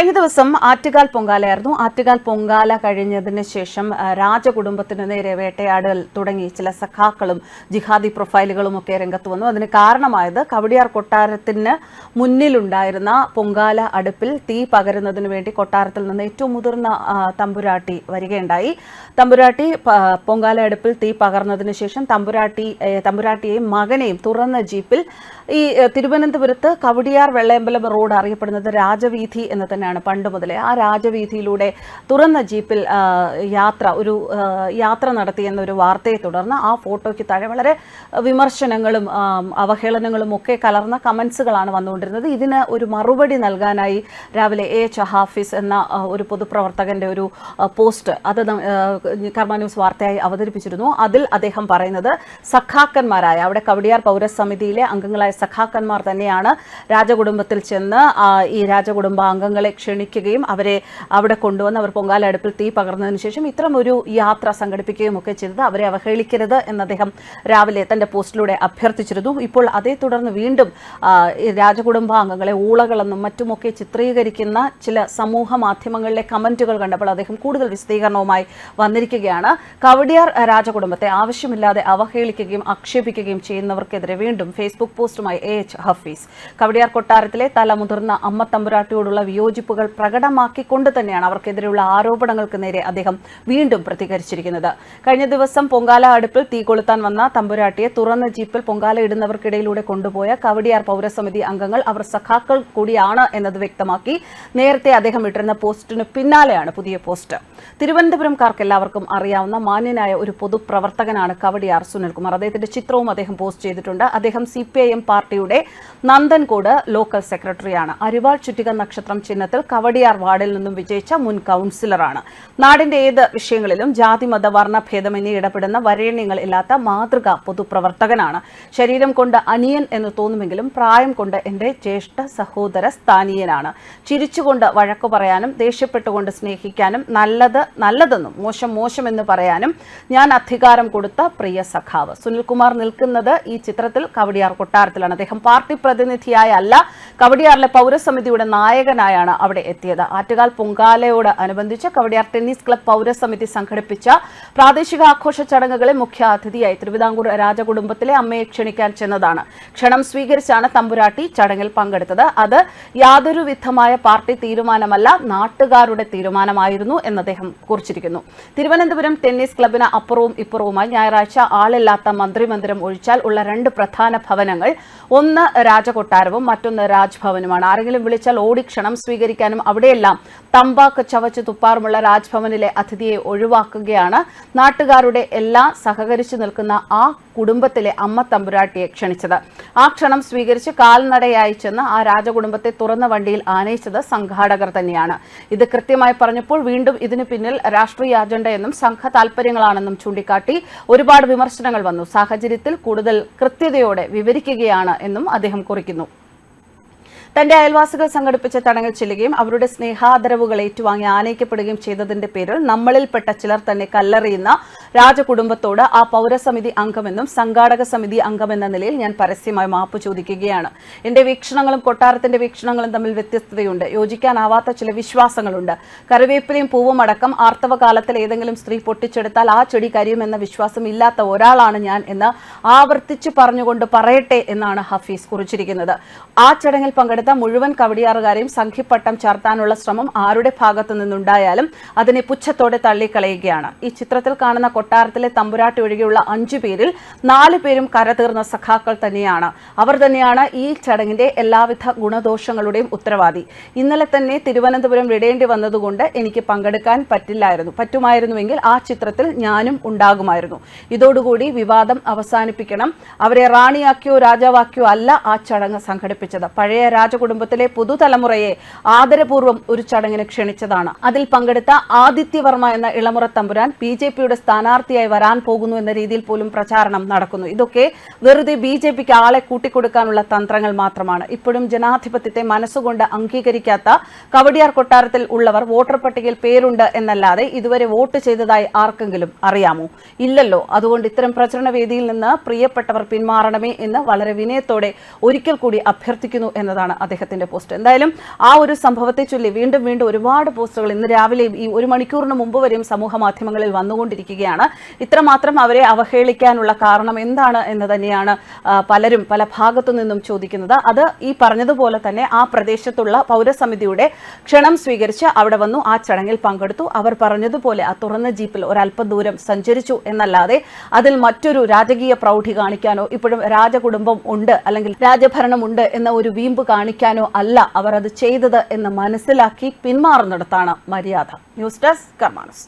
കഴിഞ്ഞ ദിവസം ആറ്റുകാൽ പൊങ്കാലയായിരുന്നു. ആറ്റുകാൽ പൊങ്കാല കഴിഞ്ഞതിന് ശേഷം രാജകുടുംബത്തിന് നേരെ വേട്ടയാടൽ തുടങ്ങി. ചില സഖാക്കളും ജിഹാദി പ്രൊഫൈലുകളും ഒക്കെ രംഗത്ത് വന്നു. അതിന് കാരണമായത് കവടിയാർ കൊട്ടാരത്തിന് മുന്നിലുണ്ടായിരുന്ന പൊങ്കാല അടുപ്പിൽ തീ പകരുന്നതിന് വേണ്ടി കൊട്ടാരത്തിൽ നിന്ന് ഏറ്റവും മുതിർന്ന തമ്പുരാട്ടി വരികയുണ്ടായി. തമ്പുരാട്ടി പൊങ്കാല അടുപ്പിൽ തീ പകർന്നതിന് ശേഷം തമ്പുരാട്ടി തമ്പുരാട്ടിയെയും മകനെയും തുറന്ന ജീപ്പിൽ ഈ തിരുവനന്തപുരത്ത് കവടിയാർ വെള്ളയമ്പലം റോഡ് അറിയപ്പെടുന്നത് രാജവീഥി എന്ന് തന്നെയാണ് പണ്ട് മുതലേ ആ രാജവീഥിയിലൂടെ തുറന്ന ജീപ്പിൽ യാത്ര ഒരു യാത്ര നടത്തി എന്നൊരു വാർത്തയെ തുടർന്ന് ആ ഫോട്ടോയ്ക്ക് താഴെ വളരെ വിമർശനങ്ങളും അവഹേളനങ്ങളും ഒക്കെ കലർന്ന കമൻസുകളാണ് വന്നുകൊണ്ടിരുന്നത്. ഇതിന് ഒരു മറുപടി നൽകാനായി രാവിലെ എ എച്ച് ഹാഫിസ് എന്ന ഒരു പൊതുപ്രവർത്തകന്റെ ഒരു പോസ്റ്റ് അത് കർമ്മ ന്യൂസ് വാർത്തയായി അവതരിപ്പിച്ചിരുന്നു. അതിൽ അദ്ദേഹം പറയുന്നത് സഖാക്കന്മാരായ അവിടെ കവടിയാർ പൗരസമിതിയിലെ അംഗങ്ങളായ സഖാക്കന്മാർ തന്നെയാണ് രാജകുടുംബത്തിൽ ചെന്ന് ഈ രാജകുടുംബ അംഗങ്ങളെ ക്ഷണിക്കുകയും അവരെ അവിടെ കൊണ്ടുവന്ന് അവർ പൊങ്കാല അടുപ്പിൽ തീ പകർന്നതിന് ശേഷം ഇത്തരം ഒരു യാത്ര സംഘടിപ്പിക്കുകയും ഒക്കെ ചെയ്തത് അവരെ അവഹേളിക്കരുത് എന്ന് അദ്ദേഹം രാവിലെ തന്റെ പോസ്റ്റിലൂടെ അഭ്യർത്ഥിച്ചിരുന്നു. ഇപ്പോൾ അതേ തുടർന്ന് വീണ്ടും ആ, ഈ രാജകുടുംബ അംഗങ്ങളെ ഊളകളെന്നും മറ്റുമൊക്കെ ചിത്രീകരിക്കുന്ന ചില സമൂഹ മാധ്യമങ്ങളിലെ കമന്റുകൾ കണ്ടപ്പോൾ അദ്ദേഹം കൂടുതൽ വിശദീകരണവുമായി വന്നിരിക്കുകയാണ്. കവടിയാർ രാജകുടുംബത്തെ ആവശ്യമില്ലാതെ അവഹേളിക്കുകയും ആക്ഷേപിക്കുകയും ചെയ്യുന്നവർക്കെതിരെ വീണ്ടും ഫേസ്ബുക്ക് പോസ്റ്റുമായി എ എച്ച് ഹഫീസ്. കവടിയാർ കൊട്ടാരത്തിലെ തല മുതിർന്ന അമ്മ തമ്പുരാട്ടിയോടുള്ള വിയോജിപ്പുകൾ പ്രകടമാക്കിക്കൊണ്ട് തന്നെയാണ് അവർക്കെതിരെയുള്ള ആരോപണങ്ങൾക്ക് നേരെ അദ്ദേഹം വീണ്ടും പ്രതികരിച്ചിരിക്കുന്നത്. കഴിഞ്ഞ ദിവസം പൊങ്കാല അടുപ്പിൽ തീ കൊളുത്താൻ വന്ന തമ്പുരാട്ടിയെ തുറന്ന ജീപ്പിൽ പൊങ്കാല ഇടുന്നവർക്കിടയിലൂടെ കൊണ്ടുപോയ കവടിയാർ പൗരസമിതി അംഗങ്ങൾ അവർ സഖാക്കൾ കൂടിയാണ് എന്നത് വ്യക്തമാക്കി നേരത്തെ അദ്ദേഹം ഇട്ടിരുന്ന പോസ്റ്റിന് പിന്നാലെയാണ് പുതിയ പോസ്റ്റ്. തിരുവനന്തപുരംകാർക്ക് എല്ലാവർക്കും അറിയാവുന്ന മാന്യനായ ഒരു പൊതുപ്രവർത്തകനാണ് കവടിയാർ സുനിൽകുമാർ. അദ്ദേഹത്തിന്റെ ചിത്രവും അദ്ദേഹം പോസ്റ്റ് ചെയ്തിട്ടുണ്ട്. അദ്ദേഹം സി പാർട്ടിയുടെ നന്ദൻകോട് ലോക്കൽ സെക്രട്ടറിയാണ്. അരിവാൾ ചുറ്റിക നക്ഷത്രം ചിഹ്നത്തിൽ കവടിയാർ വാർഡിൽ നിന്നും വിജയിച്ച മുൻ കൗൺസിലറാണ്. നാടിന്റെ ഏത് വിഷയങ്ങളിലും ജാതി മത വർണ എന്നീ ഇടപെടുന്ന വരേണ്യങ്ങൾ ഇല്ലാത്ത മാതൃകാ പൊതുപ്രവർത്തകനാണ്. ശരീരം കൊണ്ട് അനിയൻ എന്ന് തോന്നുമെങ്കിലും പ്രായം കൊണ്ട് എന്റെ ജ്യേഷ്ഠ സഹോദര സ്ഥാനീയനാണ്. ചിരിച്ചുകൊണ്ട് വഴക്കു പറയാനും ദേഷ്യപ്പെട്ടുകൊണ്ട് സ്നേഹിക്കാനും നല്ലത് നല്ലതെന്നും മോശം മോശമെന്ന് പറയാനും ഞാൻ അധികാരം കൊടുത്ത പ്രിയ സഖാവ്. സുനിൽകുമാർ നിൽക്കുന്നത് ഈ ചിത്രത്തിൽ കവടിയാർ കൊട്ടാരത്തിലാണ്. അദ്ദേഹം പാർട്ടി പ്രതിനിധിയായല്ല കവടിയാറിലെ പൗരസമിതിയുടെ നായകനായാണ് അവിടെ എത്തിയത്. ആറ്റുകാൽ പൊങ്കാലയോട് അനുബന്ധിച്ച് കവടിയാർ ടെന്നീസ് ക്ലബ് പൗരസമിതി സംഘടിപ്പിച്ച പ്രാദേശിക ആഘോഷ ചടങ്ങുകളിൽ മുഖ്യ അതിഥിയായി തിരുവിതാംകൂർ രാജകുടുംബത്തിലെ അമ്മയെ ക്ഷണിക്കാൻ ചെന്നതാണ്. ക്ഷണം സ്വീകരിച്ചാണ് തമ്പുരാട്ടി ചടങ്ങിൽ പങ്കെടുത്തത്. അത് യാതൊരു വിധമായ പാർട്ടി തീരുമാനമല്ല നാട്ടുകാരുടെ തീരുമാനമായിരുന്നു എന്ന് അദ്ദേഹം കുറിച്ചിരിക്കുന്നു. തിരുവനന്തപുരം ടെന്നീസ് ക്ലബിന് അപ്പുറവും ഇപ്പുറവുമായി ഞായറാഴ്ച ആളില്ലാത്ത മന്ത്രിമന്ദിരം ഒഴിച്ചാൽ ഉള്ള രണ്ട് പ്രധാന ഭവനങ്ങൾ ഒന്ന് രാജകൊട്ടാരവും മറ്റൊന്ന് രാജ്ഭവനുമാണ്. ആരെങ്കിലും വിളിച്ചാൽ ഓടിക്ഷണം സ്വീകരിക്കാനും അവിടെയെല്ലാം തമ്പാക്ക് ചവച്ച് തുപ്പാറുമുള്ള രാജ്ഭവനിലെ അതിഥിയെ ഒഴിവാക്കുകയാണ്. നാട്ടുകാരുടെ എല്ലാ സഹകരിച്ചു നിൽക്കുന്ന ആ കുടുംബത്തിലെ അമ്മ തമ്പുരാട്ടിയെ ക്ഷണിച്ചത്. ആ ക്ഷണം സ്വീകരിച്ച് കാൽനടയായി ചെന്ന് ആ രാജകുടുംബത്തെ തുറന്ന വണ്ടിയിൽ ആനയിച്ചത് സംഘാടകർ തന്നെയാണ്. ഇത് കൃത്യമായി പറഞ്ഞപ്പോൾ വീണ്ടും ഇതിനു പിന്നിൽ രാഷ്ട്രീയ അജണ്ടയെന്നും സംഘ താൽപര്യങ്ങളാണെന്നും ചൂണ്ടിക്കാട്ടി ഒരുപാട് വിമർശനങ്ങൾ വന്നു. സാഹചര്യത്തിൽ കൂടുതൽ കൃത്യതയോടെ വിവരിക്കുകയാണ് എന്നും അദ്ദേഹം കുറിക്കുന്നു. തന്റെ അയൽവാസികൾ സംഘടിപ്പിച്ച ചടങ്ങിൽ ചെല്ലുകയും അവരുടെ സ്നേഹാദരവുകൾ ഏറ്റുവാങ്ങി ആനയിക്കപ്പെടുകയും ചെയ്തതിന്റെ പേരിൽ നമ്മളിൽപ്പെട്ട ചിലർ തന്നെ കല്ലെറിയുന്ന രാജകുടുംബത്തോട് ആ പൗരസമിതി അംഗമെന്നും സംഘാടക സമിതി അംഗമെന്ന നിലയിൽ ഞാൻ പരസ്യമായി മാപ്പ് ചോദിക്കുകയാണ്. എന്റെ വീക്ഷണങ്ങളും കൊട്ടാരത്തിന്റെ വീക്ഷണങ്ങളും തമ്മിൽ വ്യത്യസ്തതയുണ്ട്. യോജിക്കാനാവാത്ത ചില വിശ്വാസങ്ങളുണ്ട്. കറിവേപ്പിലയും പൂവും അടക്കം ആർത്തവ കാലത്തിൽ ഏതെങ്കിലും സ്ത്രീ പൊട്ടിച്ചെടുത്താൽ ആ ചെടി കരിയുമെന്ന വിശ്വാസം ഇല്ലാത്ത ഒരാളാണ് ഞാൻ എന്ന് ആവർത്തിച്ചു പറഞ്ഞുകൊണ്ട് പറയട്ടെ എന്നാണ് ഹഫീസ് കുറിച്ചിരിക്കുന്നത്. ആ ചടങ്ങിൽ പങ്കെടുത്ത മുഴുവൻ കവടിയാറുകാരെയും സംഘിപ്പട്ടം ചാർത്താനുള്ള ശ്രമം ആരുടെ ഭാഗത്തു നിന്നുണ്ടായാലും അതിനെ പുച്ഛത്തോടെ തള്ളിക്കളയുകയാണ്. ഈ ചിത്രത്തിൽ കാണുന്ന കൊട്ടാരത്തിലെ തമ്പുരാട്ടി ഒഴികെയുള്ള അഞ്ചു പേരിൽ നാല് പേരും കരതീർന്ന സഖാക്കൾ തന്നെയാണ്. അവർ തന്നെയാണ് ഈ ചടങ്ങിന്റെ എല്ലാവിധ ഗുണദോഷങ്ങളുടെയും ഉത്തരവാദി. ഇന്നലെ തന്നെ തിരുവനന്തപുരം വിടേണ്ടി വന്നതുകൊണ്ട് എനിക്ക് പങ്കെടുക്കാൻ പറ്റില്ലായിരുന്നു. പറ്റുമായിരുന്നുവെങ്കിൽ ആ ചിത്രത്തിൽ ഞാനും ഉണ്ടാകുമായിരുന്നു. ഇതോടുകൂടി വിവാദം അവസാനിപ്പിക്കണം. അവരെ റാണിയാക്കിയോ രാജാവാക്കിയോ അല്ല ആ ചടങ്ങ് സംഘടിപ്പിച്ചത്. പഴയ രാജകുടുംബത്തിലെ പുതുതലമുറയെ ആദരപൂർവം ഒരു ചടങ്ങിന് ക്ഷണിച്ചതാണ്. അതിൽ പങ്കെടുത്ത ആദിത്യവർമ്മ എന്ന ഇളമുറ തമ്പുരാൻ ബി ജെ പിയുടെ സ്ഥാനാർത്ഥി സ്ഥാനാർത്ഥിയായി വരാൻ പോകുന്നു എന്ന രീതിയിൽ പോലും പ്രചാരണം നടക്കുന്നു. ഇതൊക്കെ വെറുതെ ബി ജെ പിക്ക് ആളെ കൂട്ടിക്കൊടുക്കാനുള്ള തന്ത്രങ്ങൾ മാത്രമാണ്. ഇപ്പോഴും ജനാധിപത്യത്തെ മനസ്സുകൊണ്ട് അംഗീകരിക്കാത്ത കവടിയാർ കൊട്ടാരത്തിൽ ഉള്ളവർ വോട്ടർ പട്ടികയിൽ പേരുണ്ട് എന്നല്ലാതെ ഇതുവരെ വോട്ട് ചെയ്തതായി ആർക്കെങ്കിലും അറിയാമോ? ഇല്ലല്ലോ. അതുകൊണ്ട് ഇത്തരം പ്രചരണ വേദിയിൽ നിന്ന് പ്രിയപ്പെട്ടവർ പിന്മാറണമേ എന്ന് വളരെ വിനയത്തോടെ ഒരിക്കൽ കൂടി അഭ്യർത്ഥിക്കുന്നു എന്നതാണ് അദ്ദേഹത്തിന്റെ പോസ്റ്റ്. എന്തായാലും ആ ഒരു സംഭവത്തെ ചൊല്ലി വീണ്ടും വീണ്ടും ഒരുപാട് പോസ്റ്റുകൾ ഇന്ന് രാവിലെയും ഈ ഒരു മണിക്കൂറിന് മുമ്പ് വരെയും സമൂഹ മാധ്യമങ്ങളിൽ വന്നുകൊണ്ടിരിക്കുകയാണ്. ഇത്രമാത്രം അവരെ അവഹേളിക്കാനുള്ള കാരണം എന്താണ് എന്ന് തന്നെയാണ് പലരും പല ഭാഗത്തു നിന്നും ചോദിക്കുന്നത്. അത് ഈ പറഞ്ഞതുപോലെ തന്നെ ആ പ്രദേശത്തുള്ള പൗരസമിതിയുടെ ക്ഷണം സ്വീകരിച്ച് അവിടെ വന്നു ആ ചടങ്ങിൽ പങ്കെടുത്തു. അവർ പറഞ്ഞതുപോലെ ആ തുറന്ന ജീപ്പിൽ ഒരല്പം ദൂരം സഞ്ചരിച്ചു എന്നല്ലാതെ അതിൽ മറ്റൊരു രാജകീയ പ്രൗഢി കാണിക്കാനോ ഇപ്പോഴും രാജകുടുംബം ഉണ്ട് അല്ലെങ്കിൽ രാജഭരണമുണ്ട് എന്ന ഒരു വീമ്പ് കാണിക്കാനോ അല്ല അവർ അത് ചെയ്തത് എന്ന് മനസ്സിലാക്കി പിന്മാറുന്നിടത്താണ് മര്യാദ. News desk കർമാനസ്.